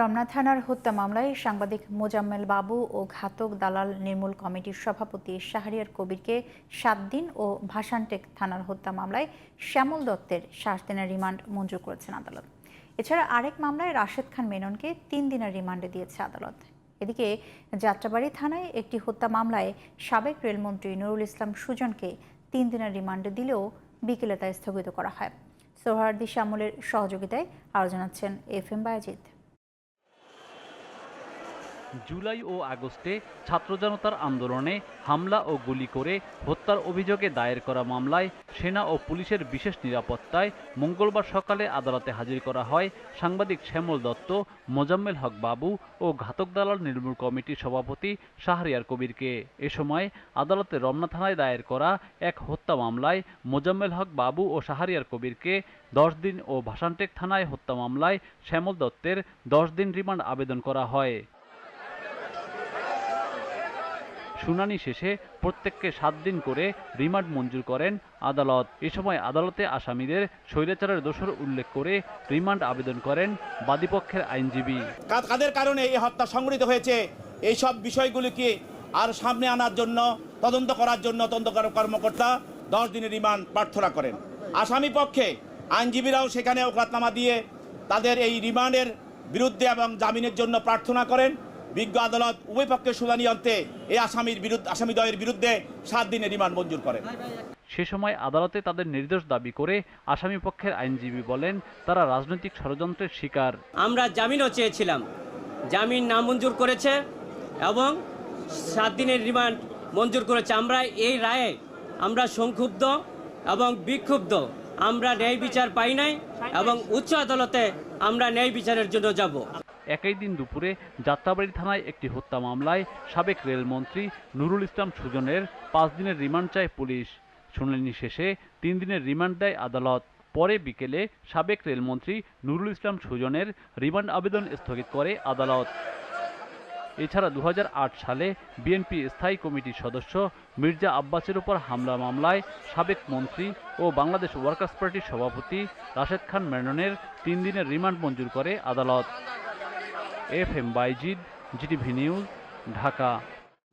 রমনা থানার হত্যা মামলায় সাংবাদিক মোজাম্মেল বাবু ও ঘাতক দালাল নির্মূল কমিটির সভাপতি শাহরিয়ার কবিরকে সাত দিন ও ভাসানটেক থানার হত্যা মামলায় শ্যামল দত্তের সাত দিনের রিমান্ড মঞ্জুর করেছেন আদালত। এছাড়া আরেক মামলায় রাশেদ খান মেননকে তিন দিনের রিমান্ডে দিয়েছে আদালত। এদিকে যাত্রাবাড়ি থানায় একটি হত্যা মামলায় সাবেক রেলমন্ত্রী নুরুল ইসলাম সুজনকে তিন দিনের রিমান্ডে দিলেও বিকেলে তা স্থগিত করা হয়। সোহরার্দি শ্যামলের সহযোগিতায় আরও জানাচ্ছেন এফ এম বায়াজিৎ জুলাই ও আগস্টে ছাত্র জনতার আন্দোলনে হামলা ও গুলি করে হত্যার অভিযোগে দায়ের করা মামলায় সেনা ও পুলিশের বিশেষ নিরাপত্তায় মঙ্গলবার সকালে আদালতে হাজির করা হয় সাংবাদিক শ্যামল দত্ত, মোজাম্মেল হক বাবু ও ঘাতক দালাল নির্মূল কমিটির সভাপতি শাহরিয়ার কবিরকে। এ সময় আদালতে রমনা থানায় দায়ের করা এক হত্যা মামলায় মোজাম্মেল হক বাবু ও শাহরিয়ার কবিরকে দশ দিন ও ভাসানটেক থানায় হত্যা মামলায় শ্যামল দত্তের দশ দিন রিমান্ড আবেদন করা হয়। শুনানি শেষে প্রত্যেককে সাত দিন করে রিমান্ড মঞ্জুর করেন আদালত। এ সময় আদালতে আসামিদের স্বৈরাচারের দোষর উল্লেখ করে রিমান্ড আবেদন করেন বাদীপক্ষের আইনজীবী। কাদের কারণে এই হত্যা সংঘটিত হয়েছে? এই সব বিষয়গুলিকে আর সামনে আনার জন্য, তদন্ত করার জন্য তদন্ত কর্মকর্তা দশ দিনের রিমান্ড প্রার্থনা করেন। আসামি পক্ষে আইনজীবীরাও সেখানে ওকাতনামা দিয়ে তাদের এই রিমান্ডের বিরুদ্ধে এবং জামিনের জন্য প্রার্থনা করেন। বিজ্ঞ আদালত উভয় পক্ষের শুনানি অন্তে এই আসামির বিরুদ্ধে আসামিদ্বয়ের বিরুদ্ধে সাত দিনের রিমান্ড মঞ্জুর করেন সে সময় আদালতে তাদের নির্দোষ দাবি করে আসামি পক্ষের আইনজীবী বলেন তারা রাজনৈতিক ষড়যন্ত্রের শিকার। আমরা জামিনও চেয়েছিলাম। জামিন নামঞ্জুর করেছে এবং সাত দিনের রিমান্ড মঞ্জুর করেছে। আমরা এই রায়ে আমরা সংক্ষুব্ধ এবং বিক্ষুব্ধ। আমরা ন্যায় বিচার পাই নাই এবং উচ্চ আদালতে আমরা ন্যায় বিচারের জন্য যাব। একই দিন দুপুরে যাত্রাবাড়ি থানায় একটি হত্যা মামলায় সাবেক রেলমন্ত্রী নুরুল ইসলাম সুজনের পাঁচ দিনের রিমান্ড চায় পুলিশ। শুনানি শেষে তিন দিনের রিমান্ড দেয় আদালত। পরে বিকেলে সাবেক রেলমন্ত্রী নুরুল ইসলাম সুজনের রিমান্ড আবেদন স্থগিত করে আদালত। এছাড়া দু হাজার আট সালে বিএনপি স্থায়ী কমিটির সদস্য মির্জা আব্বাসের উপর হামলা মামলায় সাবেক মন্ত্রী ও বাংলাদেশ ওয়ার্কার্স পার্টির সভাপতি রাশেদ খান মেননের তিন দিনের রিমান্ড মঞ্জুর করে আদালত। F M Bayazid GTV news Dhaka.